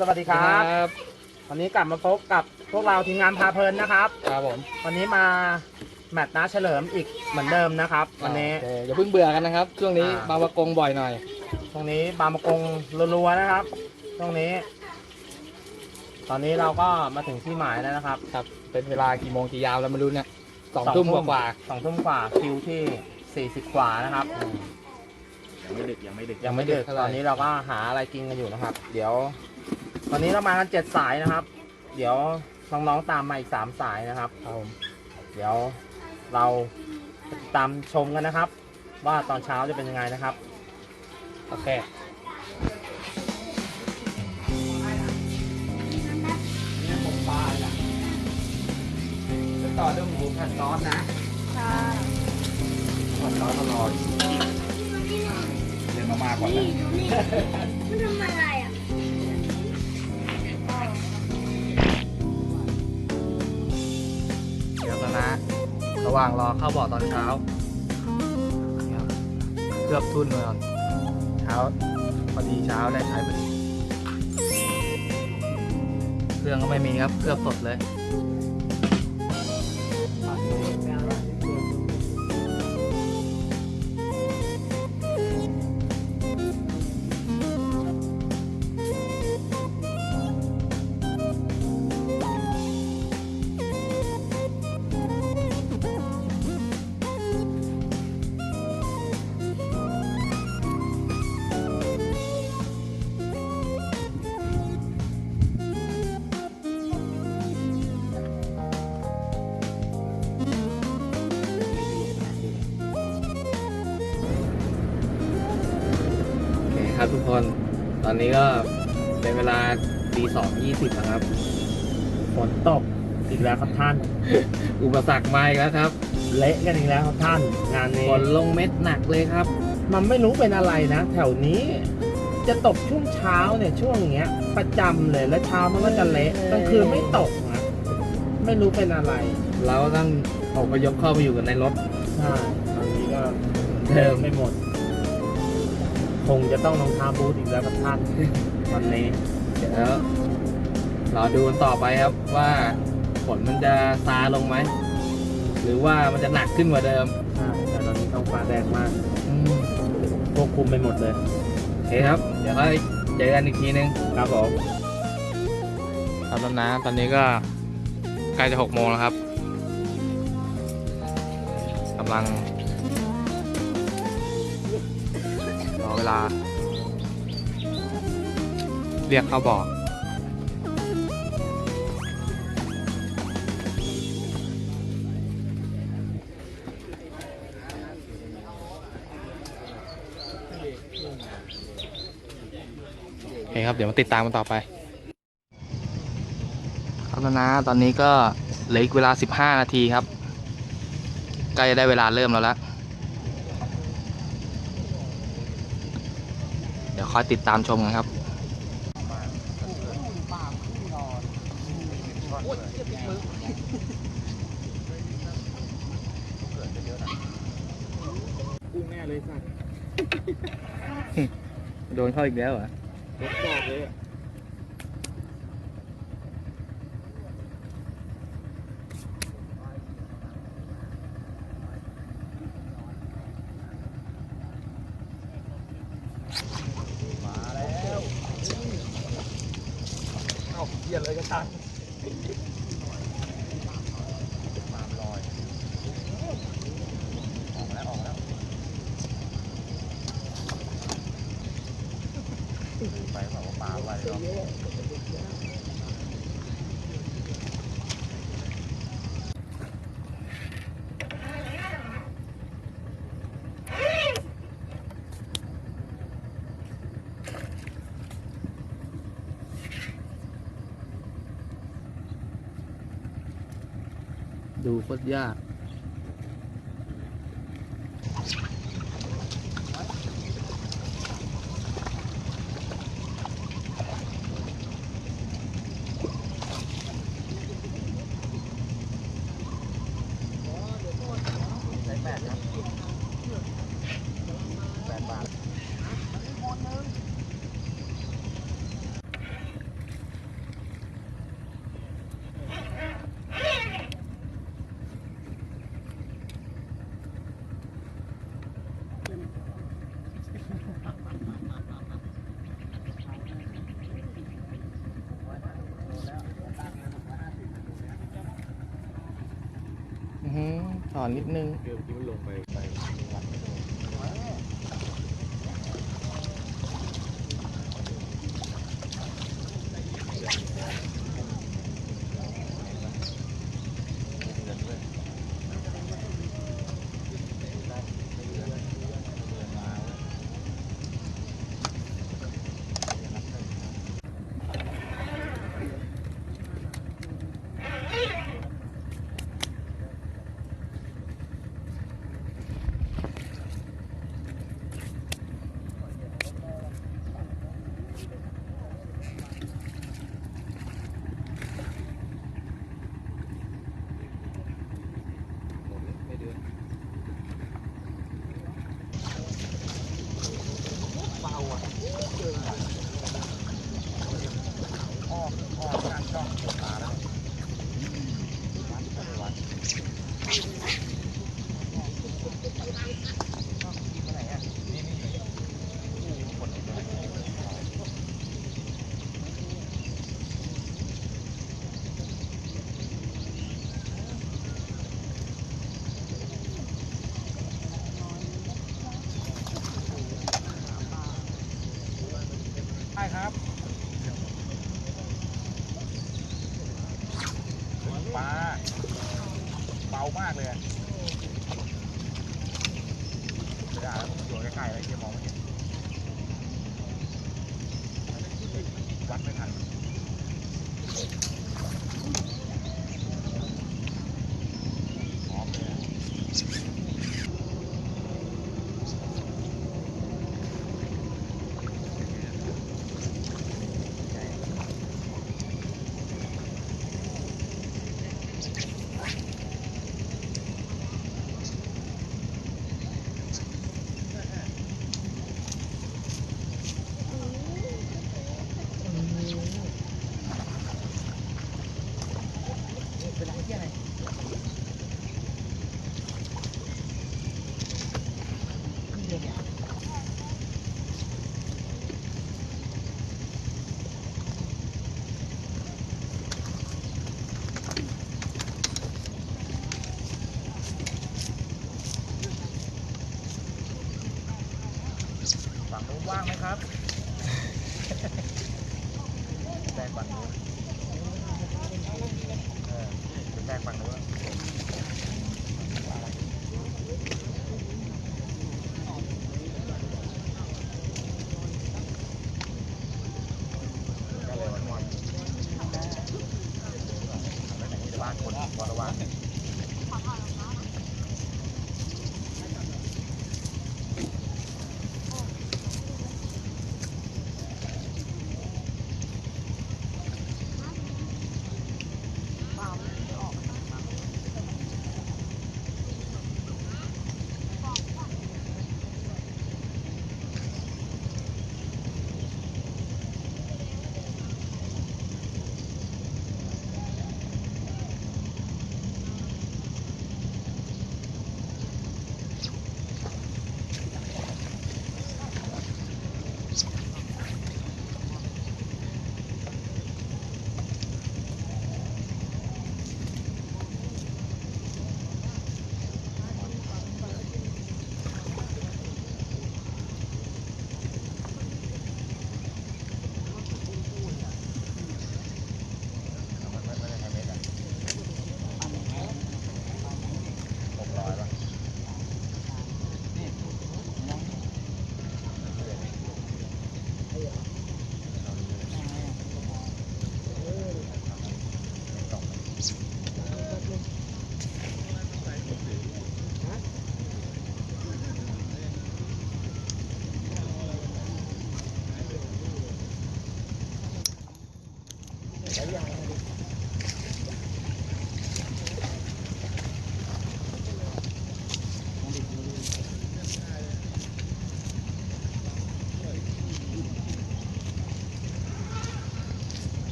สวัสดีครับ วันนี้กลับมาพบกับพวกเราทีมงานพาเพลินนะครับ ครับผม วันนี้มาแมตช์นะเฉลิมอีกเหมือนเดิมนะครับ วันนี้โอเคอย่าเพิ่งเบื่อกันนะครับ ช่วงนี้อ่าบางประกงบ่อยหน่อย ตรงนี้บางมะกงรัวๆนะครับ ตรงนี้ ตอนนี้เราก็มาถึงที่หมายแล้วนะครับ ครับ เป็นเวลากี่โมงกี่ยามแล้วไม่รู้เนี่ยสองทุ่มกว่าสองทุ่มกว่าคิวที่40กว่านะครับ ยังไม่ดึกยังไม่ดึกยังไม่ดึกตอนนี้เราก็หาอะไรกินกันอยู่นะครับ เดี๋ยว ตอนนี้เรามากันเจ็ดสายนะครับ เดี๋ยวน้องๆตามมาอีกสามสายนะครับๆครับผมเดี๋ยวเราติดตามชมกันนะครับ ว่าตอนเช้าจะเป็นยังไงนะครับ โอเค นี่ผมปลาอะจะต่อด้วยหมูผัดซอสนะผัดซอสอร่อยเรียนมามากกว่าแล้วมันทำอะไร ว่างรอเข้าบ่อตอนเช้านี่ครับเกลือบทุ่นไว้ก่อนเช้าพอดีเช้าได้ใช้พอดีเครื่องก็ไม่มีครับเคลือบสดเลย โอเคครับทุกคน ตอนนี้ก็เป็นเวลาตีสองยี่สิบแล้วครับ ฝนตกอีกแล้วครับท่าน อุปสรรคมาอีกแล้วครับ เละกันอีกแล้วครับท่าน งานนี้ฝนลงเม็ดหนักเลยครับ มันไม่รู้เป็นอะไรนะ แถวนี้จะตกช่วงเช้าเนี่ยช่วงเงี้ย ประจำเลยแล้วเช้ามันก็จะเละกลางคืนไม่ตกนะไม่รู้เป็นอะไร เราต้องอพยพเข้าไปอยู่กันในรถใช่ตอนนี้ก็เดิมไม่หมด คงจะต้องรองเท้าบูทอีกแล้วครับท่านวันนี้ เดี๋ยวรอดูกันต่อไปครับว่าฝนมันจะซาลงไหม หรือว่ามันจะหนักขึ้นกว่าเดิมใช่แต่ตอนนี้ต้องฟ้าแดงมากอืมควบคุมไปหมดเลย โอเคครับ เดี๋ยวค่อยเจอกันอีกทีนึงครับผมครับแล้วนะตอนนี้ก็ใกล้จะหกโมงแล้วครับกำลัง เวลา เรียกเข้าบ่อโอเคครับเดี๋ยวมาติดตามกันต่อไปครับแล้วนะตอนนี้ก็เหลืออีกเวลา 15 นาทีครับใกล้จะได้เวลาเริ่มแล้วละเดี๋ยวค อยติดตามชมกันครับกุ้งแน่เลยสัตว์โดนเข้าอีกแล้วเหรอรถจอดเลยอะ เยียเลยก็ทัน ไปแบบว่าปลาอะไรเนาะ ดูโคตรยาก อนนิดนึง เดี๋ยวกี้มันลงไปไปวัดไม่โดน ไม่เดือนเบาอะอ้อมอ้อมกลางช่องตกปลาแล้ววัดไม่ได้วัดไปไหนอะนี่นี่คนเห็นไหมใช่ครับ ปลาเบามากเลยไม่ได้แล้วอยู่ใกล้ๆแล้วเฮียมองไม่เห็นวัดไม่ทันพร้อมเลยอะเป็นอะไรที่อะไร ฝั่งนู้นว่างไหมครับ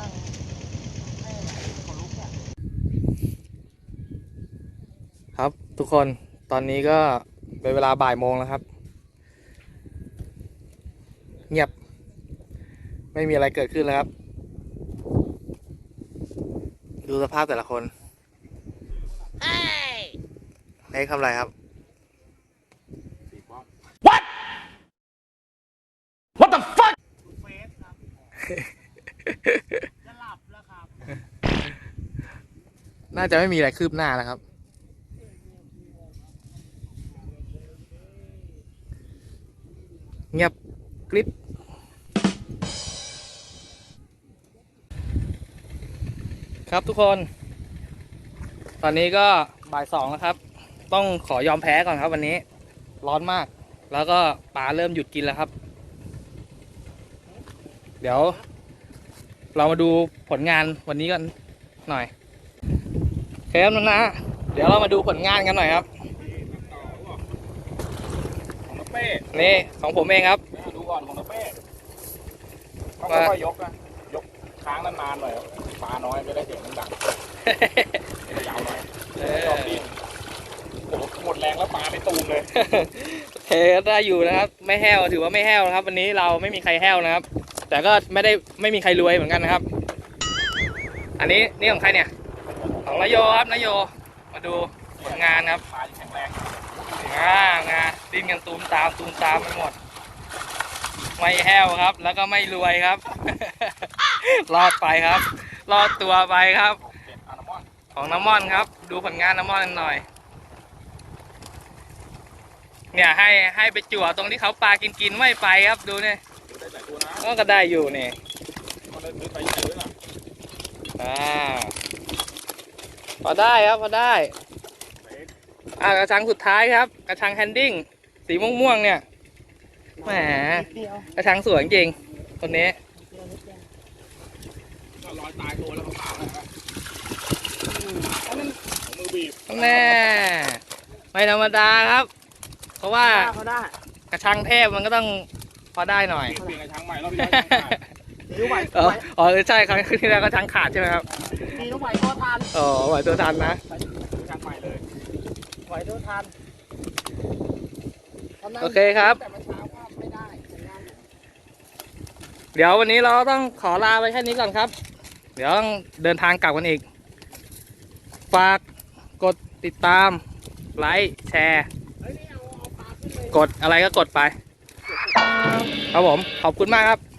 างให้ไหนคนลุกเนี่ยครับทุกคนตอนนี้ก็เป็นเวลาบ่ายโมงแล้วครับ เงียบ ไม่มีอะไรเกิดขึ้นแล้วครับ ดูสภาพแต่ละคนเฮ้ยทำอะไรครับเฟสครับ จะหลับแล้วครับ น่าจะไม่มีอะไรคืบหน้าแล้วครับ เงียบกริบครับทุกคน ตอนนี้ก็บ่ายสองแล้วครับ ต้องขอยอมแพ้ก่อนครับวันนี้ ร้อนมาก แล้วก็ปลาเริ่มหยุดกินแล้วครับ เดี๋ยว เรามาดูผลงานวันนี้กันหน่อยโอเคครับน้องนะเดี๋ยวเรามาดูผลงานกันหน่อยครับของน้าเป้นี่ของผมเองครับดูก่อนของน้าเป้ต้องว่าค่อยๆยกนะยกค้างนานๆหน่อยปลาน้อยจะได้เสียงมันดังยาวหน่อยเอชอบอดินโอ้โหหมดแรงแล้วปลาไม่ตูมเลยโอเคก็ได้อยู่นะครับ ไม่แห้วถือว่าไม่แห้วนะครับ วันนี้เราไม่มีใครแห้วนะครับ แต่ก็ไม่ได้ไม่มีใครรวยเหมือนกันนะครับ อันนี้นี่ของใครเนี่ย ของนายโยครับนายโย มาดูผลงานครับปลายังแข็งแรงอ่างาดิ้นกันตูมตามตูมตามไปหมด ไม่แห้วครับ แล้วก็ไม่รวยครับ รอดไปครับ รอดตัวไปครับเด็ดอานามอนของน้ำม่อนครับ ดูผลงานน้ำม่อนกันหน่อยเนี่ยให้ให้ไปจั่วตรงที่เขาปลากินกินๆไม่ไปครับดูเนี่ย ก็ก็ได้อยู่นี่มันเลยซื้อไปใหญ่ด้วยนะอ่าพอได้ครับพอได้อ่ากระชังสุดท้ายครับ กระชังแฮนดิ้งสีม่วงๆเนี่ยแหมกระชังสวยจริงคนนี้ก็ลอยตายตัวแล้วก็ปลาเลยนะเอามือบีบแน่ไม่ธรรมดาครับ เพราะว่าเขาได้กระชังเทพมันก็ต้องพ อได้หน่อย เปลี่ยนกระชังใหม่แล้วพี่น้อยกระชังใหม่นิ้วไหวอ๋ออ๋อใช่ครั้งที่แล้วก็ชังขาดใช่ไหมครับมีนิ้วไหวพอทานอ๋อไหวตัวทันนะกระชังใหม่เลยไหวตัวทานโอเคครับแต่เมื่อเช้าก็ไม่ได้สัญญาณเดี๋ยววันนี้เราต้องขอลาไปแค่นี้ก่อนครับ เดี๋ยวต้องเดินทางกลับกันอีก ฝากกดติดตาม ไลค์ แชร์ กดอะไรก็กดไป ครับผม ขอบคุณมากครับ